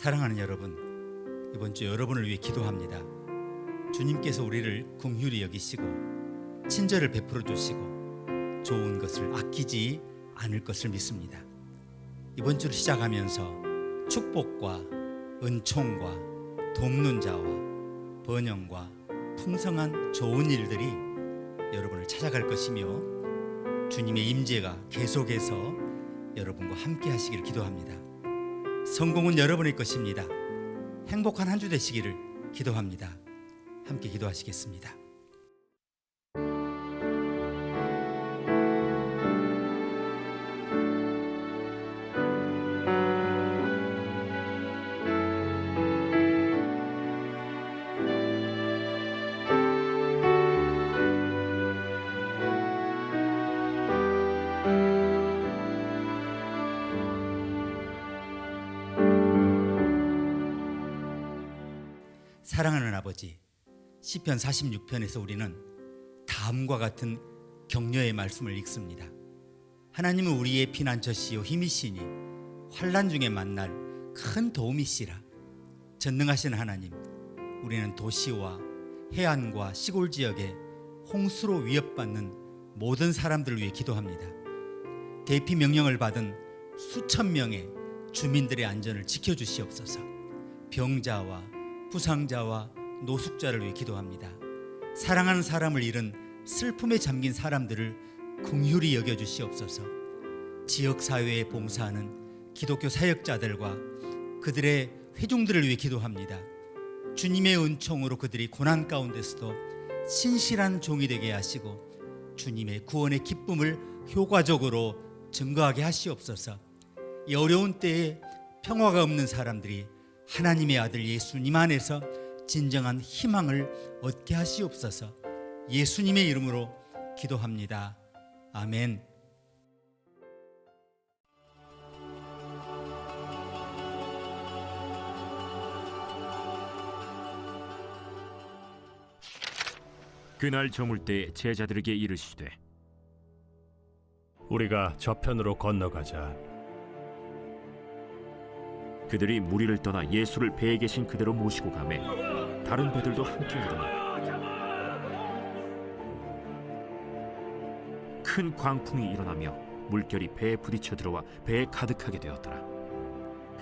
사랑하는 여러분, 이번 주 여러분을 위해 기도합니다. 주님께서 우리를 긍휼히 여기시고 친절을 베풀어 주시고 좋은 것을 아끼지 않을 것을 믿습니다. 이번 주를 시작하면서 축복과 은총과 돕는 자와 번영과 풍성한 좋은 일들이 여러분을 찾아갈 것이며 주님의 임재가 계속해서 여러분과 함께 하시기를 기도합니다. 성공은 여러분의 것입니다. 행복한 한 주 되시기를 기도합니다. 함께 기도하시겠습니다. 사랑하는 아버지 시편 46편에서 우리는 다음과 같은 격려의 말씀을 읽습니다. 하나님은 우리의 피난처시요 힘이시니 환난 중에 만날 큰 도움이시라. 전능하신 하나님, 우리는 도시와 해안과 시골 지역에 홍수로 위협받는 모든 사람들을 위해 기도합니다. 대피 명령을 받은 수천 명의 주민들의 안전을 지켜 주시옵소서. 병자와 부상자와 노숙자를 위해 기도합니다. 사랑하는 사람을 잃은 슬픔에 잠긴 사람들을 긍휼히 여겨 주시옵소서. 지역 사회에 봉사하는 기독교 사역자들과 그들의 회중들을 위해 기도합니다. 주님의 은총으로 그들이 고난 가운데서도 신실한 종이 되게 하시고 주님의 구원의 기쁨을 효과적으로 증거하게 하시옵소서. 이 어려운 때에 평화가 없는 사람들이 하나님의 아들 예수님 안에서 진정한 희망을 얻게 하시옵소서. 예수님의 이름으로 기도합니다. 아멘. 그날 저물 때 제자들에게 이르시되 우리가 저편으로 건너가자. 그들이 무리를 떠나 예수를 배에 계신 그대로 모시고 가매 다른 배들도 함께 오더니 큰 광풍이 일어나며 물결이 배에 부딪혀 들어와 배에 가득하게 되었더라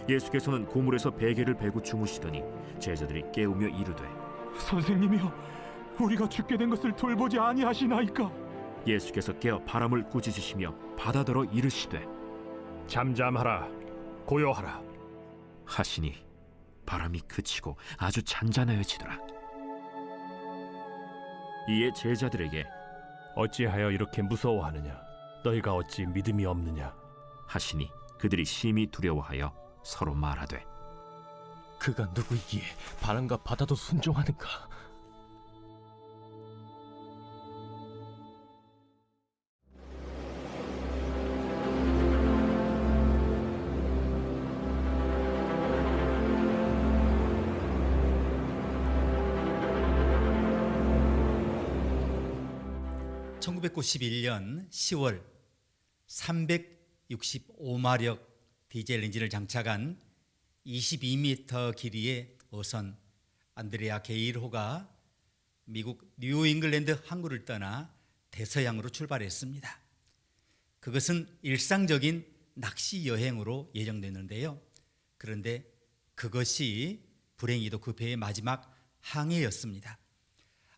예수께서는 고물에서 베개를 베고 주무시더니 제자들이 깨우며 이르되 선생님이여 우리가 죽게 된 것을 돌보지 아니하시나이까 예수께서 깨어 바람을 꾸짖으시며 바다더러 이르시되 잠잠하라. 고요하라. 하시니 바람이 그치고 아주 잔잔하여지더라 이에 제자들에게 어찌하여 이렇게 무서워하느냐? 너희가 어찌 믿음이 없느냐? 하시니 그들이 심히 두려워하여 서로 말하되 그가 누구이기에 바람과 바다도 순종하는가? (1991년 10월) 365마력 디젤 엔진을 장착한 22m 길이의 어선 안드레아 게일호가 미국 뉴 잉글랜드 항구를 떠나 대서양으로 출발했습니다. 그것은 일상적인 낚시 여행으로 예정됐는데요. 그런데 그것이 불행히도 그 배의 마지막 항해였습니다.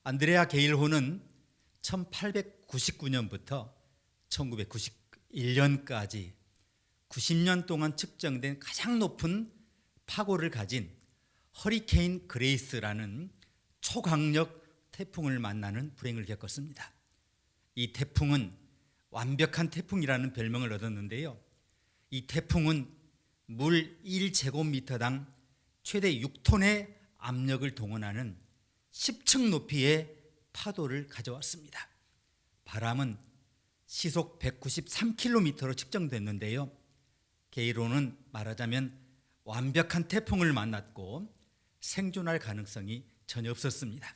안드레아 게일호는 1899년부터 1991년까지 90년 동안 측정된 가장 높은 파고를 가진 허리케인 그레이스라는 초강력 태풍을 만나는 불행을 겪었습니다. 이 태풍은 완벽한 태풍이라는 별명을 얻었는데요. 이 태풍은 물 1제곱미터당 최대 6톤의 압력을 동원하는 10층 높이의 파도를 가져왔습니다. 바람은 시속 193km로 측정됐는데요. 게이로는 말하자면 완벽한 태풍을 만났고 생존할 가능성이 전혀 없었습니다.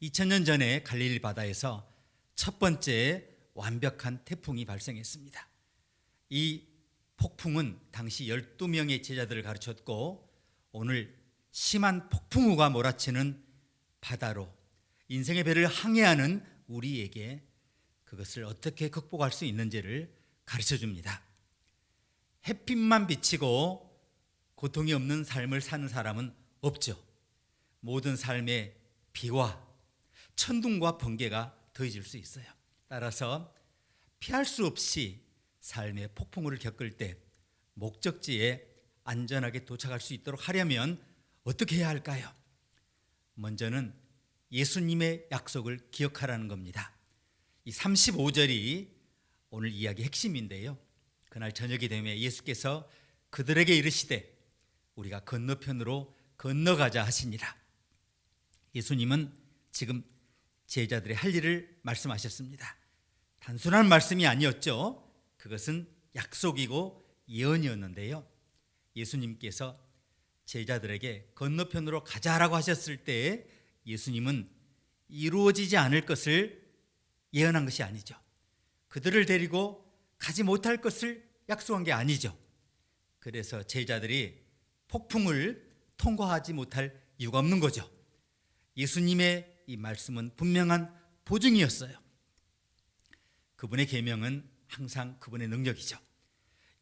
2000년 전에 갈릴리 바다에서 첫 번째 완벽한 태풍이 발생했습니다. 이 폭풍은 당시 12명의 제자들을 가르쳤고 오늘 심한 폭풍우가 몰아치는 바다로 인생의 배를 항해하는 우리에게 그것을 어떻게 극복할 수 있는지를 가르쳐 줍니다. 햇빛만 비치고 고통이 없는 삶을 사는 사람은 없죠. 모든 삶에 비와 천둥과 번개가 더해질 수 있어요. 따라서 피할 수 없이 삶의 폭풍우를 겪을 때 목적지에 안전하게 도착할 수 있도록 하려면 어떻게 해야 할까요? 먼저는 예수님의 약속을 기억하라는 겁니다. 이 35절이 오늘 이야기 핵심인데요. 그날 저녁이 되면 예수께서 그들에게 이르시되 우리가 건너편으로 건너가자 하시니라. 예수님은 지금 제자들의 할 일을 말씀하셨습니다. 단순한 말씀이 아니었죠. 그것은 약속이고 예언이었는데요. 예수님께서 제자들에게 건너편으로 가자라고 하셨을 때 예수님은 이루어지지 않을 것을 예언한 것이 아니죠. 그들을 데리고 가지 못할 것을 약속한 게 아니죠. 그래서 제자들이 폭풍을 통과하지 못할 이유가 없는 거죠. 예수님의 이 말씀은 분명한 보증이었어요. 그분의 계명은 항상 그분의 능력이죠.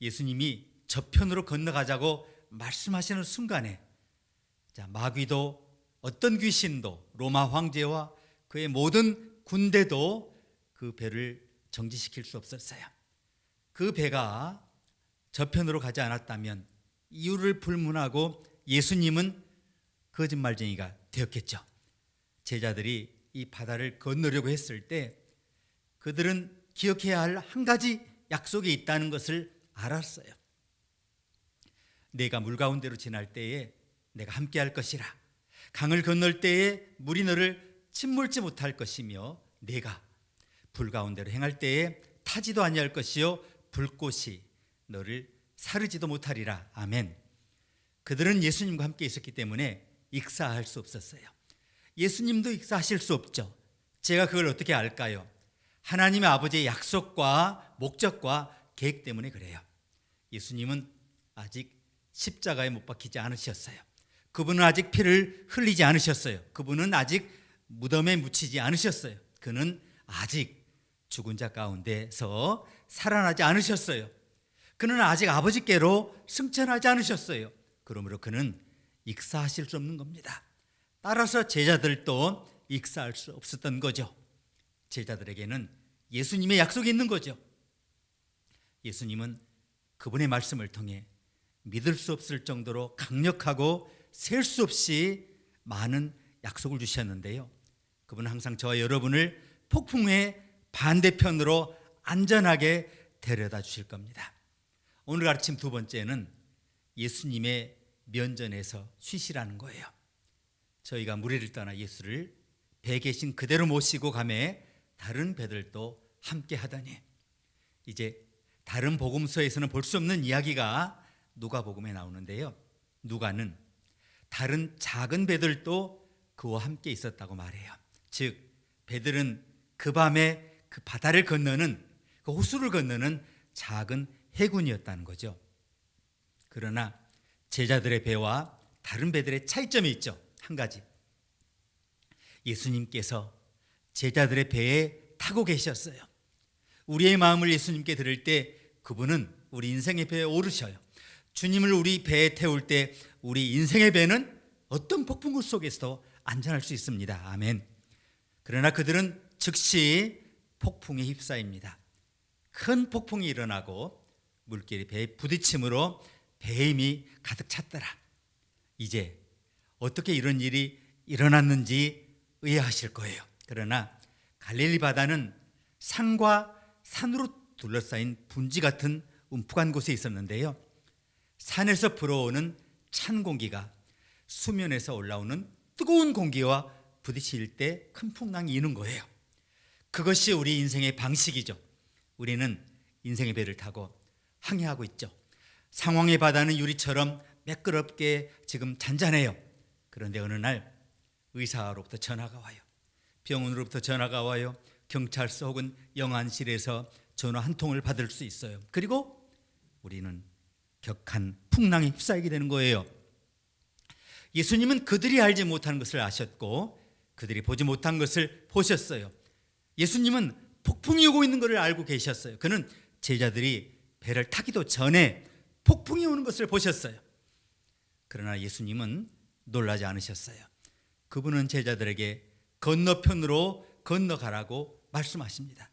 예수님이 저편으로 건너가자고 말씀하시는 순간에 자, 마귀도 어떤 귀신도 로마 황제와 그의 모든 군대도 그 배를 정지시킬 수 없었어요. 그 배가 저편으로 가지 않았다면 이유를 불문하고 예수님은 거짓말쟁이가 되었겠죠. 제자들이 이 바다를 건너려고 했을 때 그들은 기억해야 할 한 가지 약속이 있다는 것을 알았어요. 내가 물 가운데로 지날 때에 내가 함께 할 것이라. 강을 건널 때에 물이 너를 침몰지 못할 것이며 내가 불 가운데로 행할 때에 타지도 아니할 것이요 불꽃이 너를 사르지도 못하리라. 아멘. 그들은 예수님과 함께 있었기 때문에 익사할 수 없었어요. 예수님도 익사하실 수 없죠. 제가 그걸 어떻게 알까요? 하나님의 아버지의 약속과 목적과 계획 때문에 그래요. 예수님은 아직 십자가에 못 박히지 않으셨어요. 그분은 아직 피를 흘리지 않으셨어요. 그분은 아직 무덤에 묻히지 않으셨어요. 그는 아직 죽은 자 가운데서 살아나지 않으셨어요. 그는 아직 아버지께로 승천하지 않으셨어요. 그러므로 그는 익사하실 수 없는 겁니다. 따라서 제자들도 익사할 수 없었던 거죠. 제자들에게는 예수님의 약속이 있는 거죠. 예수님은 그분의 말씀을 통해 믿을 수 없을 정도로 강력하고 셀 수 없이 많은 약속을 주셨는데요. 그분은 항상 저와 여러분을 폭풍의 반대편으로 안전하게 데려다 주실 겁니다. 오늘 아침 두 번째는 예수님의 면전에서 쉬시라는 거예요. 저희가 무리를 떠나 예수를 배 계신 그대로 모시고 가매 다른 배들도 함께 하다니 이제 다른 복음서에서는 볼 수 없는 이야기가 누가복음에 나오는데요. 누가는 다른 작은 배들도 그와 함께 있었다고 말해요. 즉 배들은 그 밤에 그 바다를 건너는 그 호수를 건너는 작은 해군이었다는 거죠. 그러나 제자들의 배와 다른 배들의 차이점이 있죠. 한 가지. 예수님께서 제자들의 배에 타고 계셨어요. 우리의 마음을 예수님께 들을 때 그분은 우리 인생의 배에 오르셔요. 주님을 우리 배에 태울 때 우리 인생의 배는 어떤 폭풍우 속에서도 안전할 수 있습니다. 아멘. 그러나 그들은 즉시 폭풍에 휩싸입니다. 큰 폭풍이 일어나고 물길이 배에 부딪힘으로 배의 힘이 가득 찼더라. 이제 어떻게 이런 일이 일어났는지 의아하실 거예요. 그러나 갈릴리 바다는 산과 산으로 둘러싸인 분지 같은 움푹한 곳에 있었는데요. 산에서 불어오는 찬 공기가 수면에서 올라오는 뜨거운 공기와 부딪힐 때 큰 풍랑이 이는 거예요. 그것이 우리 인생의 방식이죠. 우리는 인생의 배를 타고 항해하고 있죠. 상황의 바다는 유리처럼 매끄럽게 지금 잔잔해요. 그런데 어느 날 의사로부터 전화가 와요. 병원으로부터 전화가 와요. 경찰서 혹은 영안실에서 전화 한 통을 받을 수 있어요. 그리고 우리는 격한 풍랑에 휩싸이게 되는 거예요. 예수님은 그들이 알지 못하는 것을 아셨고 그들이 보지 못한 것을 보셨어요. 예수님은 폭풍이 오고 있는 것을 알고 계셨어요. 그는 제자들이 배를 타기도 전에 폭풍이 오는 것을 보셨어요. 그러나 예수님은 놀라지 않으셨어요. 그분은 제자들에게 건너편으로 건너가라고 말씀하십니다.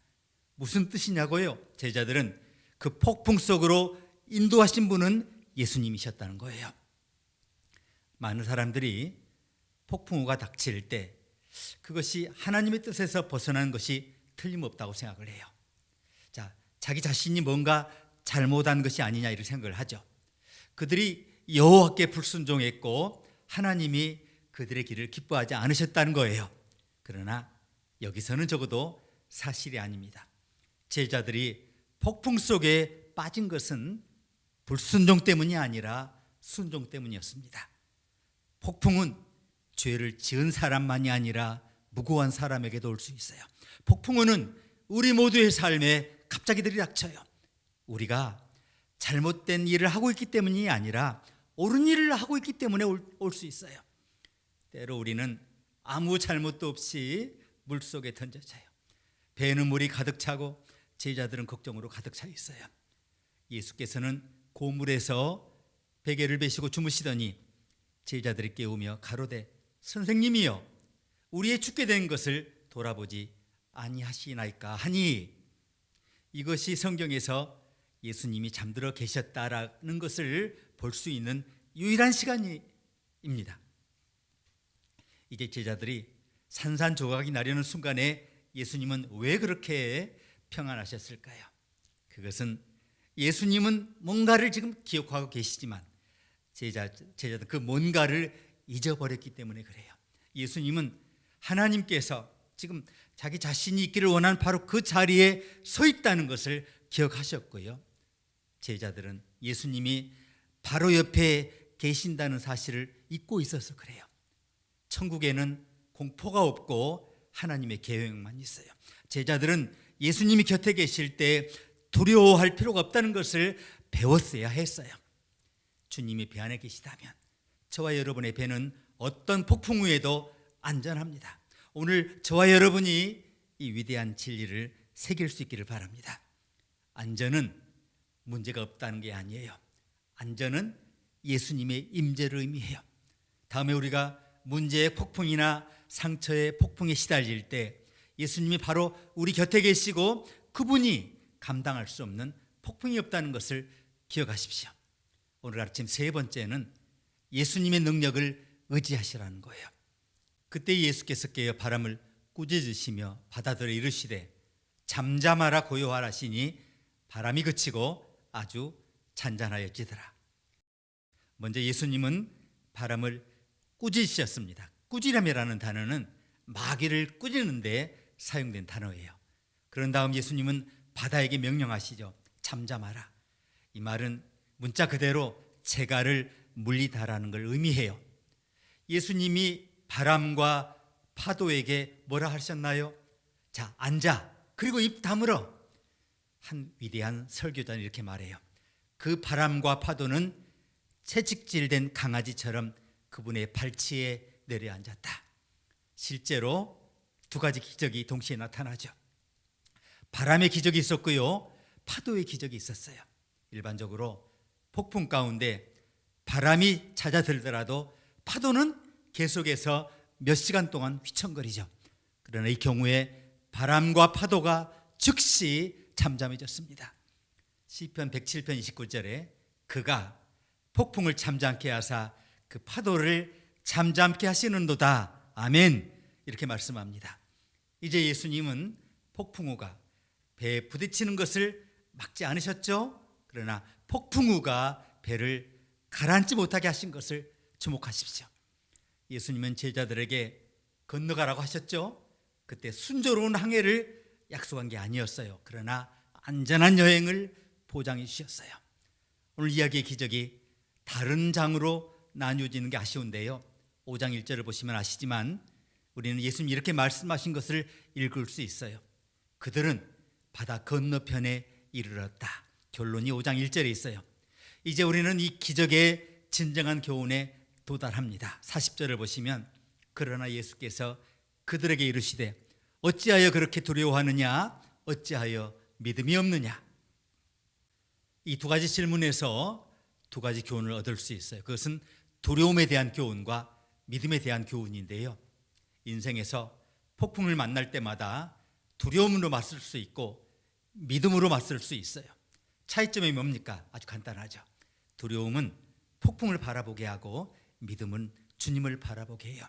무슨 뜻이냐고요? 제자들은 그 폭풍 속으로 인도하신 분은 예수님이셨다는 거예요. 많은 사람들이 폭풍우가 닥칠 때 그것이 하나님의 뜻에서 벗어나는 것이 틀림없다고 생각을 해요. 자, 자기 자신이 뭔가 잘못한 것이 아니냐 이런 생각을 하죠. 그들이 여호와께 불순종했고 하나님이 그들의 길을 기뻐하지 않으셨다는 거예요. 그러나 여기서는 적어도 사실이 아닙니다. 제자들이 폭풍 속에 빠진 것은 불순종 때문이 아니라 순종 때문이었습니다. 폭풍은 죄를 지은 사람만이 아니라 무고한 사람에게도 올 수 있어요. 폭풍우는 우리 모두의 삶에 갑자기 들이 닥쳐요. 우리가 잘못된 일을 하고 있기 때문이 아니라 옳은 일을 하고 있기 때문에 올 수 있어요. 때로 우리는 아무 잘못도 없이 물 속에 던져져요. 배는 물이 가득 차고 제자들은 걱정으로 가득 차 있어요. 예수께서는 고물에서 베개를 베시고 주무시더니 제자들이 깨우며 가로되 선생님이여 우리의 죽게 된 것을 돌아보지 아니하시나이까 하니 이것이 성경에서 예수님이 잠들어 계셨다라는 것을 볼 수 있는 유일한 시간입니다. 이제 제자들이 산산조각이 나려는 순간에 예수님은 왜 그렇게 평안하셨을까요? 그것은 예수님은 뭔가를 지금 기억하고 계시지만 제자 제자들 그 뭔가를 잊어버렸기 때문에 그래요. 예수님은 하나님께서 지금 자기 자신이 있기를 원하는 바로 그 자리에 서 있다는 것을 기억하셨고요. 제자들은 예수님이 바로 옆에 계신다는 사실을 잊고 있어서 그래요. 천국에는 공포가 없고 하나님의 계획만 있어요. 제자들은 예수님이 곁에 계실 때 두려워할 필요가 없다는 것을 배웠어야 했어요. 주님이 배 안에 계시다면 저와 여러분의 배는 어떤 폭풍 위에도 안전합니다. 오늘 저와 여러분이 이 위대한 진리를 새길 수 있기를 바랍니다. 안전은 문제가 없다는 게 아니에요. 안전은 예수님의 임재를 의미해요. 다음에 우리가 문제의 폭풍이나 상처의 폭풍에 시달릴 때 예수님이 바로 우리 곁에 계시고 그분이 감당할 수 없는 폭풍이 없다는 것을 기억하십시오. 오늘 아침 세 번째는 예수님의 능력을 의지하시라는 거예요. 그때 예수께서 깨어 바람을 꾸짖으시며 바다들에 이르시되 잠잠하라 고요하라시니 바람이 그치고 아주 잔잔하여지더라. 먼저 예수님은 바람을 꾸짖으셨습니다. 꾸지람이라는 단어는 마귀를 꾸짖는데 사용된 단어예요. 그런 다음 예수님은 바다에게 명령하시죠. 잠잠하라. 이 말은 문자 그대로 재갈을 물리다라는 걸 의미해요. 예수님이 바람과 파도에게 뭐라 하셨나요? 자, 앉아. 그리고 입 다물어. 한 위대한 설교자는 이렇게 말해요. 그 바람과 파도는 채찍질된 강아지처럼 그분의 발치에 내려앉았다. 실제로 두 가지 기적이 동시에 나타나죠. 바람의 기적이 있었고요. 파도의 기적이 있었어요. 일반적으로 폭풍 가운데 바람이 잦아들더라도 파도는 계속해서 몇 시간 동안 휘청거리죠. 그러나 이 경우에 바람과 파도가 즉시 잠잠해졌습니다. 시편 107편 29절에 그가 폭풍을 잠잠케 하사 그 파도를 잠잠케 하시는도다. 아멘. 이렇게 말씀합니다. 이제 예수님은 폭풍우가 배에 부딪히는 것을 막지 않으셨죠? 그러나 폭풍우가 배를 가라앉지 못하게 하신 것을 주목하십시오. 예수님은 제자들에게 건너가라고 하셨죠? 그때 순조로운 항해를 약속한 게 아니었어요. 그러나 안전한 여행을 보장해 주셨어요. 오늘 이야기의 기적이 다른 장으로 나뉘어지는 게 아쉬운데요. 5장 1절을 보시면 아시지만 우리는 예수님 이렇게 말씀하신 것을 읽을 수 있어요. 그들은 바다 건너편에 이르렀다. 결론이 5장 1절에 있어요. 이제 우리는 이 기적의 진정한 교훈에 도달합니다. 40절을 보시면 그러나 예수께서 그들에게 이르시되 어찌하여 그렇게 두려워하느냐 어찌하여 믿음이 없느냐 이 두 가지 질문에서 두 가지 교훈을 얻을 수 있어요. 그것은 두려움에 대한 교훈과 믿음에 대한 교훈인데요. 인생에서 폭풍을 만날 때마다 두려움으로 맞설 수 있고 믿음으로 맞설 수 있어요. 차이점이 뭡니까? 아주 간단하죠. 두려움은 폭풍을 바라보게 하고 믿음은 주님을 바라보게 해요.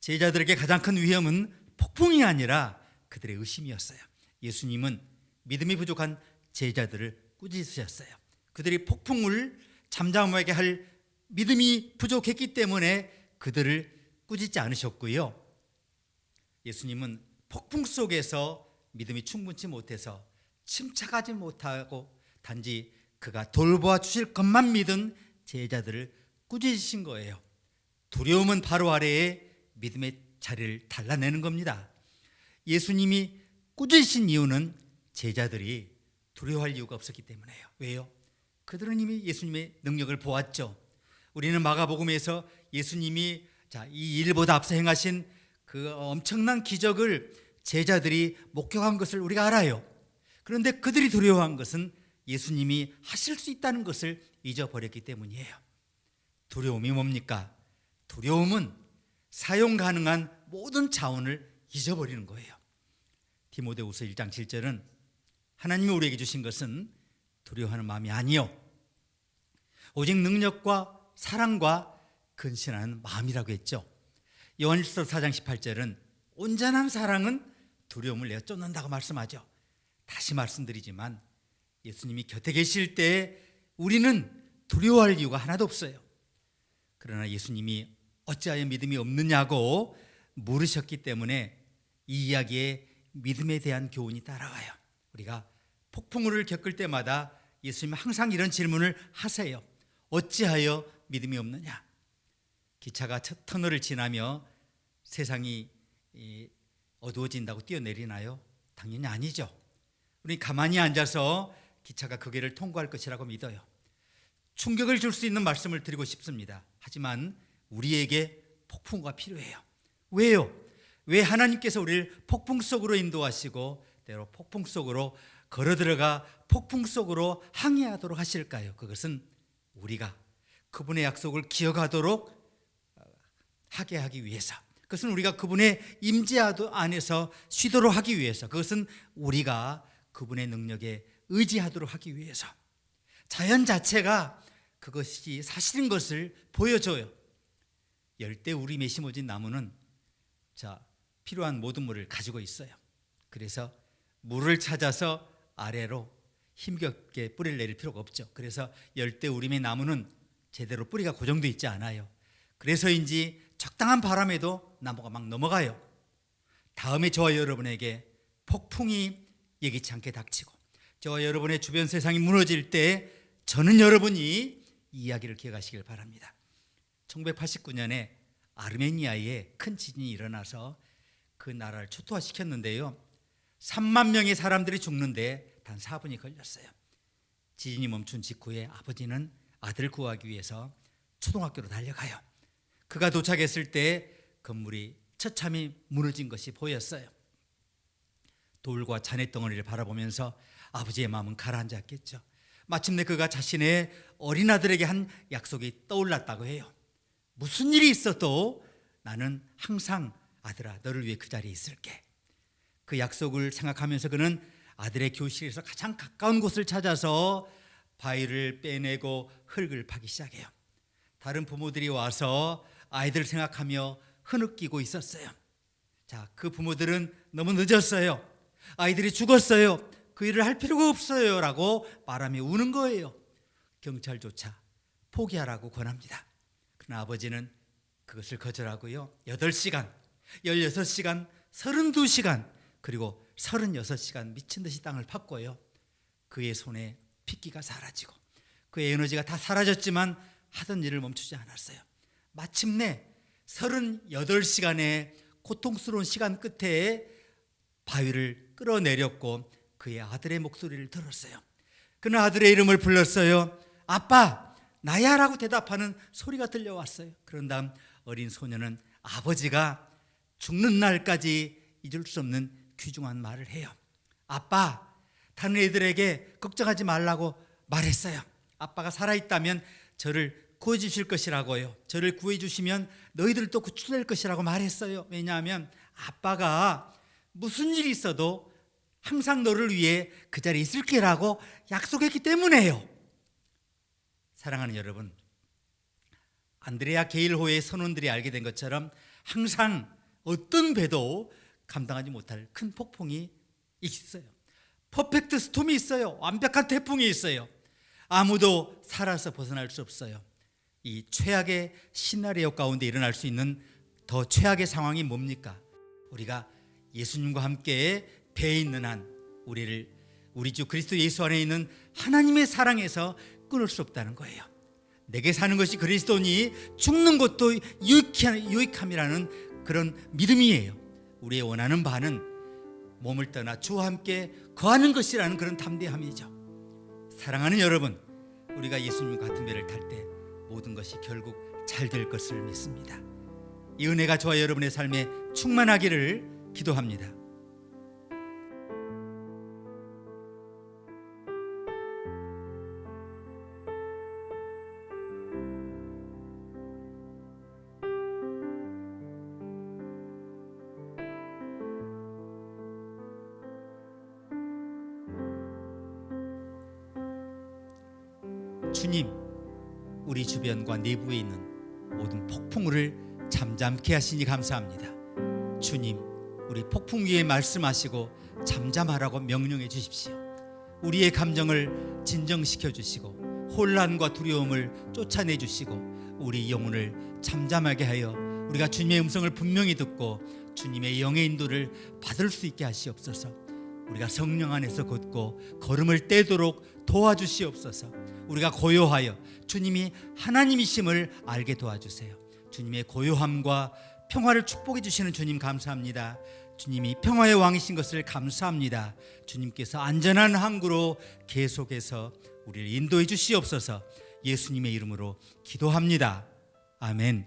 제자들에게 가장 큰 위험은 폭풍이 아니라 그들의 의심이었어요. 예수님은 믿음이 부족한 제자들을 꾸짖으셨어요. 그들이 폭풍을 잠잠하게 할 믿음이 부족했기 때문에 그들을 꾸짖지 않으셨고요. 예수님은 폭풍 속에서 믿음이 충분치 못해서 침착하지 못하고 단지 그가 돌보아 주실 것만 믿은 제자들을 꾸짖으신 거예요. 두려움은 바로 아래에 믿음의 자리를 달라내는 겁니다. 예수님이 꾸짖으신 이유는 제자들이 두려워할 이유가 없었기 때문에요. 왜요? 그들은 이미 예수님의 능력을 보았죠. 우리는 마가복음에서 예수님이 자, 이 일보다 앞서 행하신 그 엄청난 기적을 제자들이 목격한 것을 우리가 알아요. 그런데 그들이 두려워한 것은 예수님이 하실 수 있다는 것을 잊어버렸기 때문이에요. 두려움이 뭡니까? 두려움은 사용 가능한 모든 자원을 잊어버리는 거예요. 디모데후서 1장 7절은 하나님이 우리에게 주신 것은 두려워하는 마음이 아니요 오직 능력과 사랑과 근신하는 마음이라고 했죠. 요한일서 4장 18절은 온전한 사랑은 두려움을 내어 쫓는다고 말씀하죠. 다시 말씀드리지만 예수님이 곁에 계실 때 우리는 두려워할 이유가 하나도 없어요. 그러나 예수님이 어찌하여 믿음이 없느냐고 물으셨기 때문에 이 이야기에 믿음에 대한 교훈이 따라와요. 우리가 폭풍우를 겪을 때마다 예수님 항상 이런 질문을 하세요. 어찌하여 믿음이 없느냐? 기차가 첫 터널을 지나며 세상이 이, 어두워진다고 뛰어내리나요? 당연히 아니죠. 우리 가만히 앉아서 기차가 그 길을 통과할 것이라고 믿어요. 충격을 줄 수 있는 말씀을 드리고 싶습니다. 하지만 우리에게 폭풍과 필요해요. 왜요? 왜 하나님께서 우리를 폭풍 속으로 인도하시고 때로 폭풍 속으로 걸어 들어가 폭풍 속으로 항해하도록 하실까요? 그것은 우리가 그분의 약속을 기억하도록 어, 하게 하기 위해서. 그것은 우리가 그분의 임재 안에서 쉬도록 하기 위해서. 그것은 우리가 그분의 능력에 의지하도록 하기 위해서. 자연 자체가 그것이 사실인 것을 보여줘요. 열대 우림에 심어진 나무는 자 필요한 모든 물을 가지고 있어요. 그래서 물을 찾아서 아래로 힘겹게 뿌리를 내릴 필요가 없죠. 그래서 열대 우림의 나무는 제대로 뿌리가 고정돼 있지 않아요. 그래서인지 적당한 바람에도 나무가 막 넘어가요. 다음에 저와 여러분에게 폭풍이 예기치 않게 닥치고 저와 여러분의 주변 세상이 무너질 때 저는 여러분이 이 이야기를 기억하시길 바랍니다. 1989년에 아르메니아에 큰 지진이 일어나서 그 나라를 초토화시켰는데요. 3만 명의 사람들이 죽는데 단 4분이 걸렸어요. 지진이 멈춘 직후에 아버지는 아들을 구하기 위해서 초등학교로 달려가요. 그가 도착했을 때 건물이 처참히 무너진 것이 보였어요. 돌과 잔해 덩어리를 바라보면서 아버지의 마음은 가라앉았겠죠. 마침내 그가 자신의 어린 아들에게 한 약속이 떠올랐다고 해요. 무슨 일이 있어도 나는 항상 아들아 너를 위해 그 자리에 있을게. 그 약속을 생각하면서 그는 아들의 교실에서 가장 가까운 곳을 찾아서 바위를 빼내고 흙을 파기 시작해요. 다른 부모들이 와서 아이들 생각하며 흐느끼고 있었어요. 자, 그 부모들은 너무 늦었어요. 아이들이 죽었어요. 그 일을 할 필요가 없어요 라고 말하며 우는 거예요. 경찰조차 포기하라고 권합니다. 그러나 아버지는 그것을 거절하고요. 8시간, 16시간, 32시간, 그리고 36시간 미친 듯이 땅을 팠고요. 그의 손에 핏기가 사라지고 그의 에너지가 다 사라졌지만 하던 일을 멈추지 않았어요. 마침내 38시간의 고통스러운 시간 끝에 바위를 끌어내렸고 그의 아들의 목소리를 들었어요. 그는 아들의 이름을 불렀어요. 아빠, 나야 라고 대답하는 소리가 들려왔어요. 그런 다음 어린 소녀는 아버지가 죽는 날까지 잊을 수 없는 귀중한 말을 해요. 아빠, 다른 애들에게 걱정하지 말라고 말했어요. 아빠가 살아있다면 저를 구해 주실 것이라고요. 저를 구해 주시면 너희들도 구출될 것이라고 말했어요. 왜냐하면 아빠가 무슨 일이 있어도 항상 너를 위해 그 자리에 있을 게라고 약속했기 때문에요. 사랑하는 여러분, 안드레아 게일호의 선원들이 알게 된 것처럼 항상 어떤 배도 감당하지 못할 큰 폭풍이 있어요. 퍼펙트 스톰이 있어요. 완벽한 태풍이 있어요. 아무도 살아서 벗어날 수 없어요. 이 최악의 시나리오 가운데 일어날 수 있는 더 최악의 상황이 뭡니까? 우리가 예수님과 함께 배에 있는 한 우리를 우리 주 그리스도 예수 안에 있는 하나님의 사랑에서 끊을 수 없다는 거예요. 내게 사는 것이 그리스도니 죽는 것도 유익한, 유익함이라는 그런 믿음이에요. 우리의 원하는 바는 몸을 떠나 주와 함께 거하는 것이라는 그런 담대함이죠. 사랑하는 여러분, 우리가 예수님 같은 배를 탈때 모든 것이 결국 잘 될 것을 믿습니다. 이 은혜가 저와 여러분의 삶에 충만하기를 기도합니다. 주변과 내부에 있는 모든 폭풍우를 잠잠케 하시니 감사합니다. 주님, 우리 폭풍 위에 말씀하시고 잠잠하라고 명령해 주십시오. 우리의 감정을 진정시켜 주시고 혼란과 두려움을 쫓아내 주시고 우리 영혼을 잠잠하게 하여 우리가 주님의 음성을 분명히 듣고 주님의 영의 인도를 받을 수 있게 하시옵소서. 우리가 성령 안에서 걷고 걸음을 떼도록 도와주시옵소서. 우리가 고요하여 주님이 하나님이심을 알게 도와주세요. 주님의 고요함과 평화를 축복해 주시는 주님 감사합니다. 주님이 평화의 왕이신 것을 감사합니다. 주님께서 안전한 항구로 계속해서 우리를 인도해 주시옵소서. 예수님의 이름으로 기도합니다. 아멘.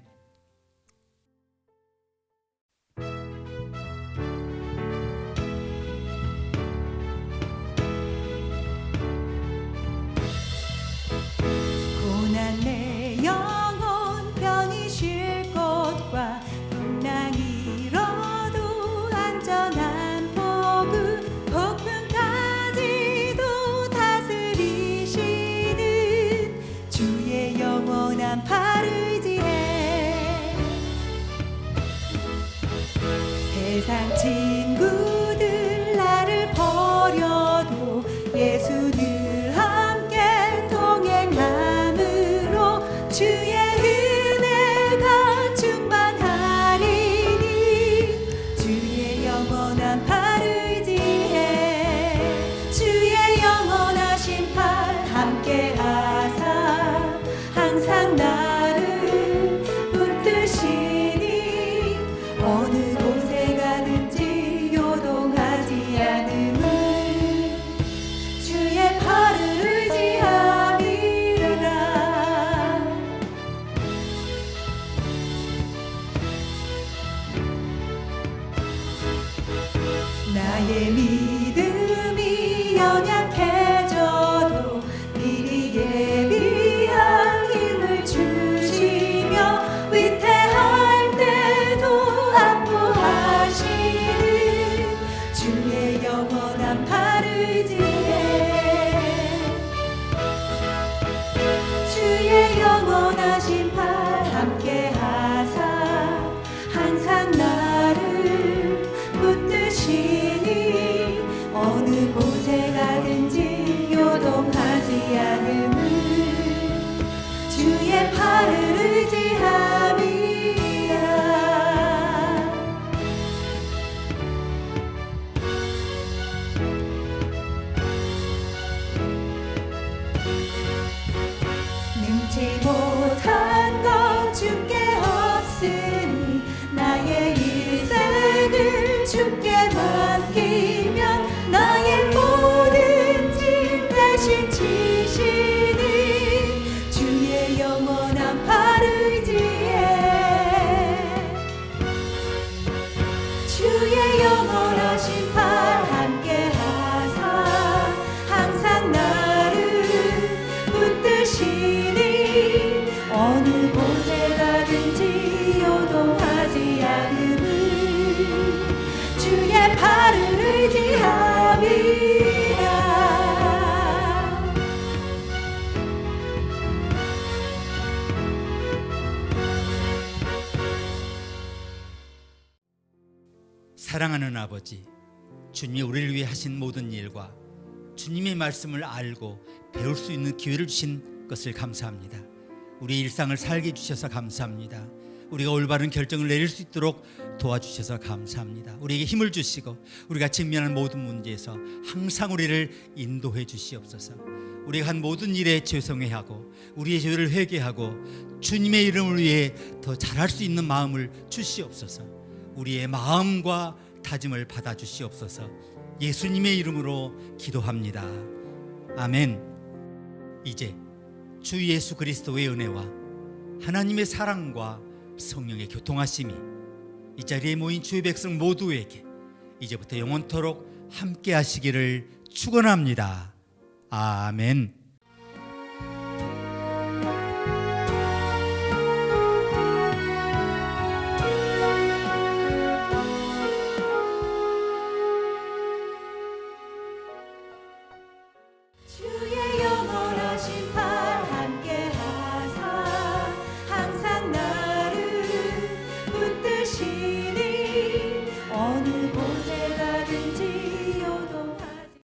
사랑하는 아버지 주님이 우리를 위해 하신 모든 일과 주님의 말씀을 알고 배울 수 있는 기회를 주신 것을 감사합니다. 우리 일상을 살게 주셔서 감사합니다. 우리가 올바른 결정을 내릴 수 있도록 도와주셔서 감사합니다. 우리에게 힘을 주시고 우리가 직면한 모든 문제에서 항상 우리를 인도해 주시옵소서. 우리가 한 모든 일에 죄송해하고 우리의 죄를 회개하고 주님의 이름을 위해 더 잘할 수 있는 마음을 주시옵소서. 우리의 마음과 다짐을 받아 주시옵소서. 예수님의 이름으로 기도합니다. 아멘. 이제 주 예수 그리스도의 은혜와 하나님의 사랑과 성령의 교통하심이 이 자리에 모인 주의 백성 모두에게 이제부터 영원토록 함께 하시기를 축원합니다. 아멘.